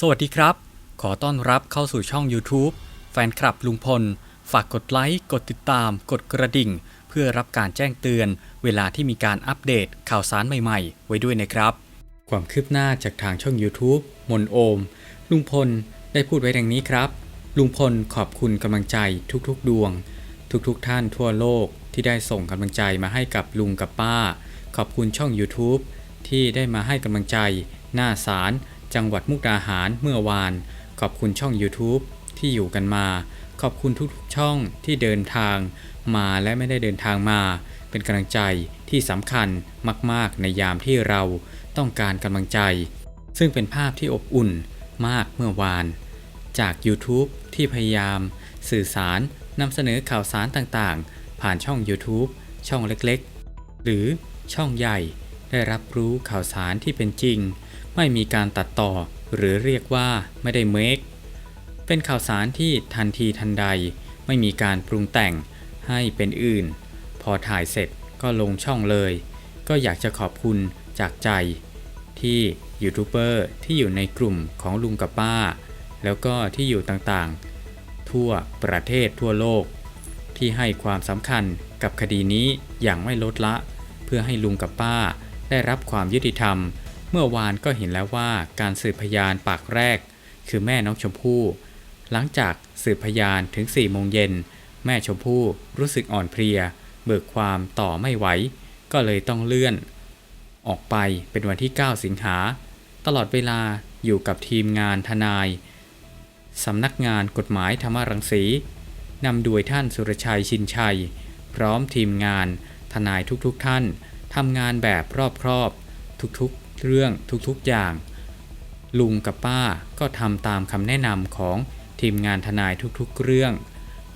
สวัสดีครับ ขอต้อนรับเข้าสู่ช่อง YouTube แฟนคลับลุงพล ฝากกดไลค์ กดติดตาม กดกระดิ่ง เพื่อรับการแจ้งเตือน เวลาที่มีการอัปเดตข่าวสารใหม่ๆ ไว้ด้วยนะครับ ความคืบหน้าจากทางช่อง YouTube มนโอม ลุงพลได้พูดไว้ดังนี้ครับ ลุงพลขอบคุณกำลังใจทุกๆ ดวง ทุกๆ ท่านทั่วโลกที่ได้ส่งกำลังใจมาให้กับลุงกับป้า ขอบคุณช่อง YouTube ที่ได้มาให้กำลังใจ หน้าศาล จังหวัดมุกดาหารเมื่อวาน ขอบคุณช่อง YouTube ที่อยู่กันมา ขอบคุณทุกๆช่องที่เดินทางมาและไม่ได้เดินทางมา เป็นกำลังใจที่สำคัญมากๆ ในยามที่เราต้องการกำลังใจ ซึ่งเป็นภาพที่อบอุ่นมากเมื่อวาน จาก YouTube ที่พยายาม สื่อสารนำเสนอข่าวสารต่างๆ ผ่านช่อง YouTube ช่องเล็กๆ หรือช่องใหญ่ได้รับรู้ข่าวสารที่เป็นจริง ไม่มีการตัดต่อ หรือเรียกว่าไม่ได้เมคเป็นข่าวสารที่ทันทีทันใด ไม่มีการปรุงแต่งให้เป็นอื่น พอถ่ายเสร็จก็ลงช่องเลย ก็อยากจะขอบคุณจากใจ ที่ยูทูบเบอร์ที่อยู่ในกลุ่มของลุงกับป้า แล้วก็ที่อยู่ต่างๆ ทั่วประเทศทั่วโลก ที่ให้ความสำคัญกับคดีนี้อย่างไม่ลดละ เพื่อให้ลุงกับป้าได้รับความยุติธรรม เมื่อวานก็เห็นแล้วว่าการสืบพยานปากแรก คือแม่น้องชมพู่ หลังจากสืบพยานถึง4โมงเย็น แม่ชมพู่รู้สึกอ่อนเพลีย เบิกความต่อไม่ไหว ก็เลยต้องเลื่อน ออกไปเป็นวันที่ 9 สิงหา ตลอดเวลาอยู่กับทีมงานทนาย สำนักงานกฎหมายธรรมรังสีนำโดยท่านสุรชัยชินชัย พร้อมทีมงาน ทนายทุกๆทท่านทำงานแบบรอบครอบ ทุกๆ เรื่องทุกๆอย่าง ลุงกับป้าก็ทำตามคำแนะนำของทีมงานทนายทุกๆเรื่อง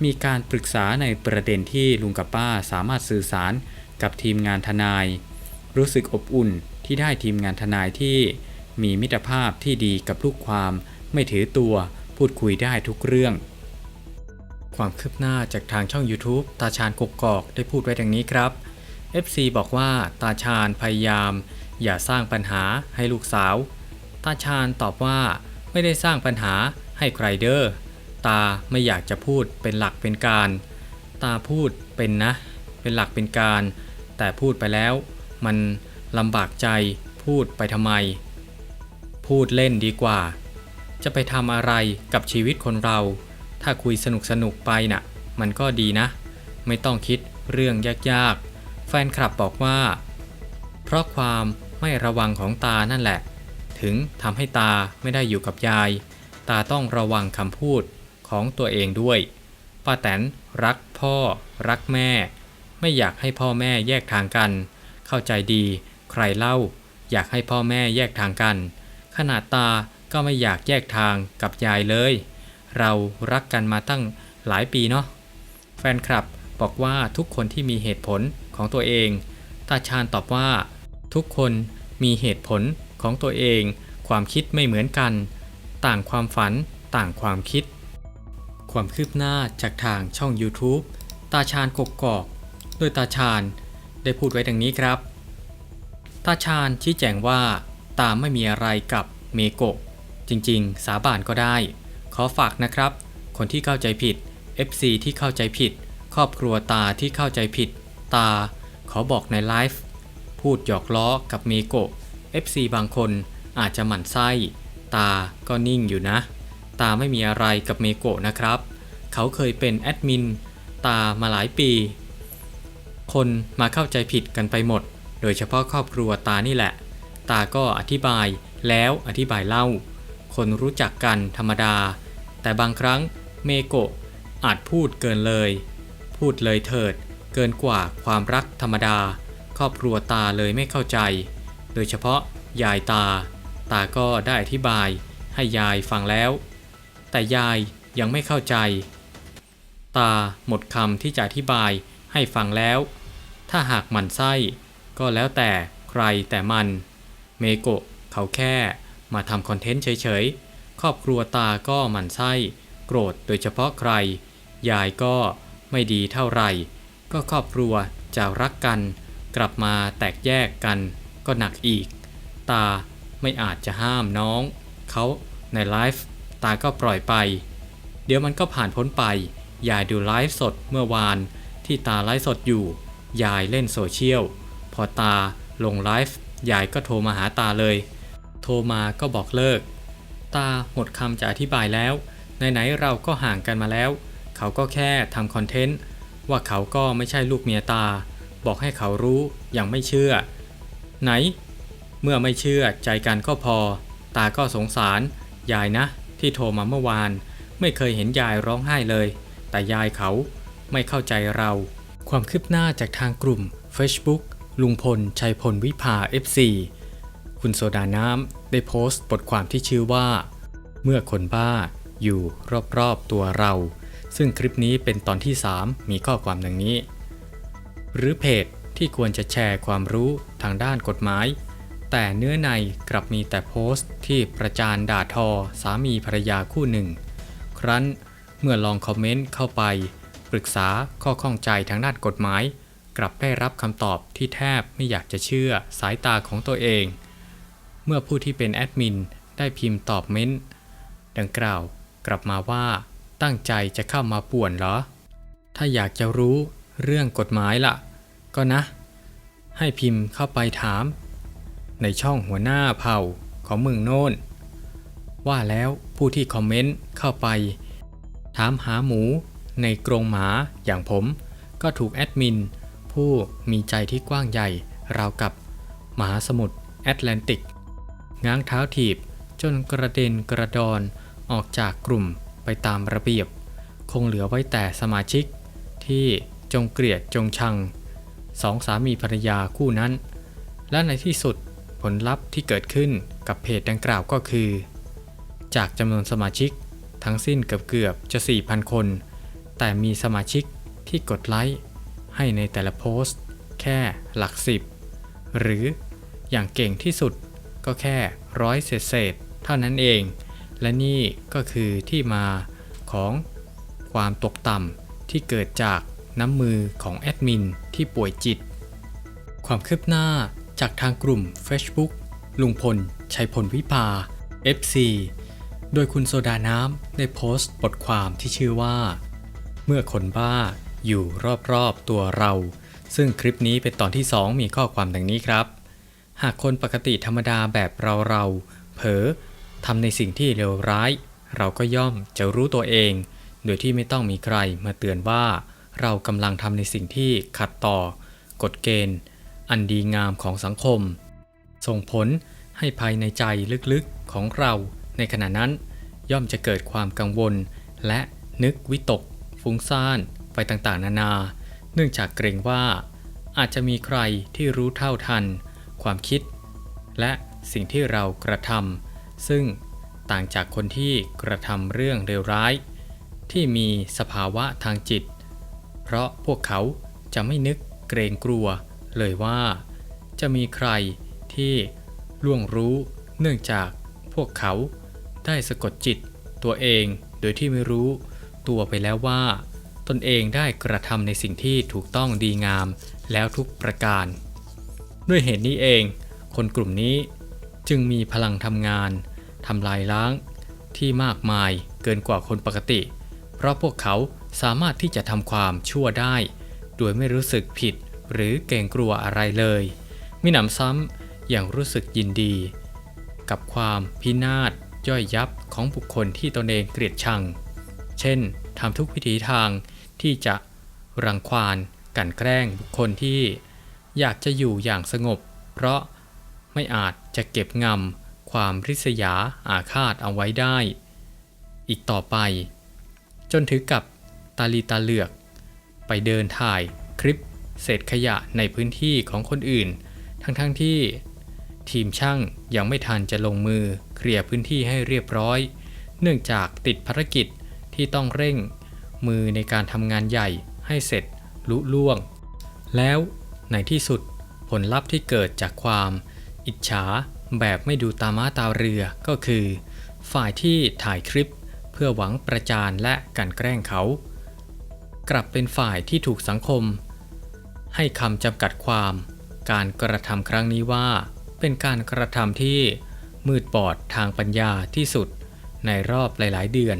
มีการปรึกษาในประเด็นที่ลุงกับป้าสามารถสื่อสารกับทีมงานทนาย รู้สึกอบอุ่นที่ได้ทีมงานทนายที่มีมิตรภาพที่ดีกับลูกความ ไม่ถือตัวพูดคุยได้ทุกเรื่อง ความคืบหน้าจากทางช่อง YouTube ตาชาญกกกอกได้พูดไว้ดังนี้ครับ FC บอกว่าตาชาญพยายาม อย่าสร้างปัญหาให้ลูกสาว ตาชาญตอบว่าไม่ได้สร้างปัญหาให้ใครเดอ้อ ตาไม่อยากจะพูดเป็นหลักเป็นการ ตาพูดเป็นนะ เป็นหลักเป็นการ แต่พูดไปแล้ว มันลำบากใจพูดไปทำไม พูดเล่นดีกว่า จะไปทำอะไรกับชีวิตคนเรา ถ้าคุยสนุกสนุกไปน่ะ มันก็ดีนะ ไม่ต้องคิดเรื่องยากๆ แฟนคลับบอกว่า เพราะความ ไม่ระวังของตานั่นแหละ ถึงทำให้ตาไม่ได้อยู่กับยาย ตาต้องระวังคำพูดของตัวเองด้วยป้าแตนรักพ่อ รักแม่ ไม่อยากให้พ่อแม่แยกทางกัน เข้าใจดีใครเล่า อยากให้พ่อแม่แยกทางกัน ขนาดตาก็ไม่อยากแยกทางกับยายเลย เรารักกันมาตั้งหลายปีเนาะแฟนคลับบอกว่าทุกคนที่มีเหตุผลของตัวเอง ตาชาญตอบว่า ทุกคนมีเหตุผลของตัวเอง ความคิดไม่เหมือนกัน ต่างความฝัน ต่างความคิด ความคืบหน้าจากทางช่อง YouTube ตาชาญกกกอกโดยตาชาญได้พูดไว้ดังนี้ครับ ตาชาญชี้แจงว่า ตามไม่มีอะไรกับเมโกะจริงๆ สาบานก็ได้ ขอฝากนะครับ คนที่เข้าใจผิด FC ที่เข้าใจผิด ครอบครัวตาที่เข้าใจผิด ตาขอบอกในไลฟ์ พูดหยอกล้อกับเมโกะ FC บางคนอาจจะหมั่นไส้ ตาก็นิ่งอยู่นะ ตาไม่มีอะไรกับเมโกะนะครับ เขาเคยเป็นแอดมิน ตามาหลายปี คนมาเข้าใจผิดกันไปหมด โดยเฉพาะครอบครัวตานี่แหละ ตาก็อธิบายแล้วอธิบายเล่า คนรู้จักกันธรรมดา แต่บางครั้งเมโกะอาจพูดเกินเลย พูดเลยเถิด เกินกว่าความรักธรรมดา ครอบครัวตาเลยไม่เข้าใจ โดยเฉพาะยายตา ตาก็ได้อธิบายให้ยายฟังแล้ว แต่ยายยังไม่เข้าใจ ตาหมดคำที่จะอธิบายให้ฟังแล้ว ถ้าหากหมันไส้ ก็แล้วแต่ใครแต่มัน เมโกะเขาแค่มาทำคอนเทนต์เฉยๆ ครอบครัวตาก็หมันไส้ โกรธโดยเฉพาะใคร ยายก็ไม่ดีเท่าไหร่ ก็ครอบครัวจะรักกัน กลับมาแตกแยกกันก็หนักอีก ตาไม่อาจจะห้ามน้องเขาในไลฟ์ตาก็ปล่อยไป เดี๋ยวมันก็ผ่านพ้นไป ยายดูไลฟ์สดเมื่อวานที่ตาไลฟ์สดอยู่ ยายเล่นโซเชียล พอตาลงไลฟ์ยายก็โทรมาหาตาเลย โทรมาก็บอกเลิก ตาหมดคำจะอธิบายแล้ว ไหนๆเราก็ห่างกันมาแล้ว เขาก็แค่ทำคอนเทนต์ว่าเขาก็ไม่ใช่ลูกเมียตา บอกให้เขารู้ยังไม่เชื่อ ไหน เมื่อไม่เชื่อใจกันก็พอ ตาก็สงสาร ยายนะ ที่โทรมาเมื่อวาน ไม่เคยเห็นยายร้องไห้เลย แต่ยายเขาไม่เข้าใจเรา ความคืบหน้าจากทางกลุ่ม Facebook ลุงพล ชัยพลวิภา FC คุณโซดาน้ำได้โพสต์บทความที่ชื่อว่า เมื่อคนบ้าอยู่รอบๆตัวเรา ซึ่งคลิปนี้เป็นตอนที่ 3 มีข้อความดังนี้ หรือเพจที่ควรจะแชร์ความรู้ทางด้านกฎหมาย แต่เนื้อในกลับมีแต่โพสต์ที่ประจานด่าทอสามีภรรยาคู่หนึ่ง ครั้นเมื่อลองคอมเมนต์เข้าไป ปรึกษาข้อข้องใจทางด้านกฎหมาย กลับได้รับคำตอบที่แทบไม่อยากจะเชื่อสายตาของตัวเอง เมื่อผู้ที่เป็นแอดมินได้พิมพ์ตอบเม้นดังกล่าวกลับมาว่าตั้งใจจะเข้ามาป่วนเหรอ ถ้าอยากจะรู้ เรื่องกฎหมายล่ะ ก็นะ ให้พิมพ์เข้าไปถาม ในช่องหัวหน้าเผ่าของมึงโน่นว่าแล้วผู้ที่คอมเมนต์เข้าไป ถามหาหมูในกรงหมาอย่างผม ก็ถูกแอดมิน ผู้มีใจที่กว้างใหญ่ ราวกับมหาสมุทรแอตแลนติก ง้างเท้าถีบจนกระเด็นกระดอนออกจากกลุ่มไปตามระเบียบ คงเหลือไว้แต่สมาชิกที่ จงเกลียดจงชังสองสามีภรรยาคู่นั้น และในที่สุดผลลัพธ์ที่เกิดขึ้นกับเพจดังกล่าวก็คือ จากจำนวนสมาชิกทั้งสิ้นเกือบเกือบๆจะ 4,000 คน แต่มีสมาชิกที่กดไลค์ให้ในแต่ละโพสต์ แค่หลักสิบ หรืออย่างเก่งที่สุดก็แค่ร้อยเศษเท่านั้นเอง และนี่ก็คือที่มาของความตกต่ำที่เกิดจาก น้ำมือของแอดมินที่ป่วยจิต ความคืบหน้าจากทางกลุ่ม Facebook ลุงพล ชัยพลวิภา FC โดยคุณโซดาน้ำได้โพสต์บทความที่ชื่อว่า เมื่อคนบ้าอยู่รอบๆตัวเรา ซึ่งคลิปนี้เป็นตอนที่ 2 มีข้อความดังนี้ครับ หากคนปกติธรรมดาแบบเราเราเผลอทำในสิ่งที่เลวร้าย เราก็ย่อมจะรู้ตัวเอง โดยที่ไม่ต้องมีใครมาเตือนว่า เรากำลังทำในสิ่งที่ขัดต่อกฎเกณฑ์ อันดีงามของสังคม ส่งผลให้ภายในใจลึกๆของเราในขณะนั้นย่อมจะเกิดความกังวล และนึกวิตก ฟุ้งซ่านไปต่างๆ นานา เนื่องจากเกรงว่าอาจจะมีใครที่รู้เท่าทัน ความคิด และสิ่งที่เรากระทำซึ่งต่างจากคนที่กระทำเรื่องเลวร้าย ที่มีสภาวะทางจิต เพราะพวกเขาจะไม่นึกเกรงกลัวเลยว่า จะมีใครที่ล่วงรู้เนื่องจากพวกเขาได้สะกดจิตตัวเองโดยที่ไม่รู้ตัวไปแล้วว่า ตนเองได้กระทำในสิ่งที่ถูกต้องดีงามแล้วทุกประการ ด้วยเหตุนี้เอง คนกลุ่มนี้จึงมีพลังทำงานทำลายล้างที่มากมายเกินกว่าคนปกติ เพราะพวกเขา สามารถที่จะทำความชั่วได้ โดยไม่รู้สึกผิดหรือเกรงกลัวอะไรเลยมิหนำซ้ำอย่างรู้สึกยินดี กับความพินาศย่อยยับของบุคคลที่ตนเองเกลียดชัง เช่นทำทุกวิถีทางที่จะรังควานกันแกล้งบุคคลที่อยากจะอยู่อย่างสงบ เพราะไม่อาจจะเก็บงำความริษยาอาฆาตเอาไว้ได้ อีกต่อไป จนถึงกับ ตาลีตาเหลือก ไปเดินถ่ายคลิปเศษขยะในพื้นที่ของคนอื่น ทั้งๆทที่ทีมช่างยังไม่ทันจะลงมือเคลียร์พื้นที่ให้เรียบร้อย เนื่องจากติดภารกิจที่ต้องเร่งมือในการทำงานใหญ่ให้เสร็จลุล่วง แล้วในที่สุดผลลัพธ์ที่เกิดจากความ อิจฉาแบบไม่ดูตาม้าตาเรือก็คือ ฝ่ายที่ถ่ายคลิปเพื่อหวังประจานและกันแกล้งเขา กลับเป็นฝ่ายที่ถูกสังคม ให้คำจำกัดความ การกระทำครั้งนี้ว่า เป็นการกระทำที่มืดบอดทางปัญญาที่สุดในรอบหลาย ๆ เดือน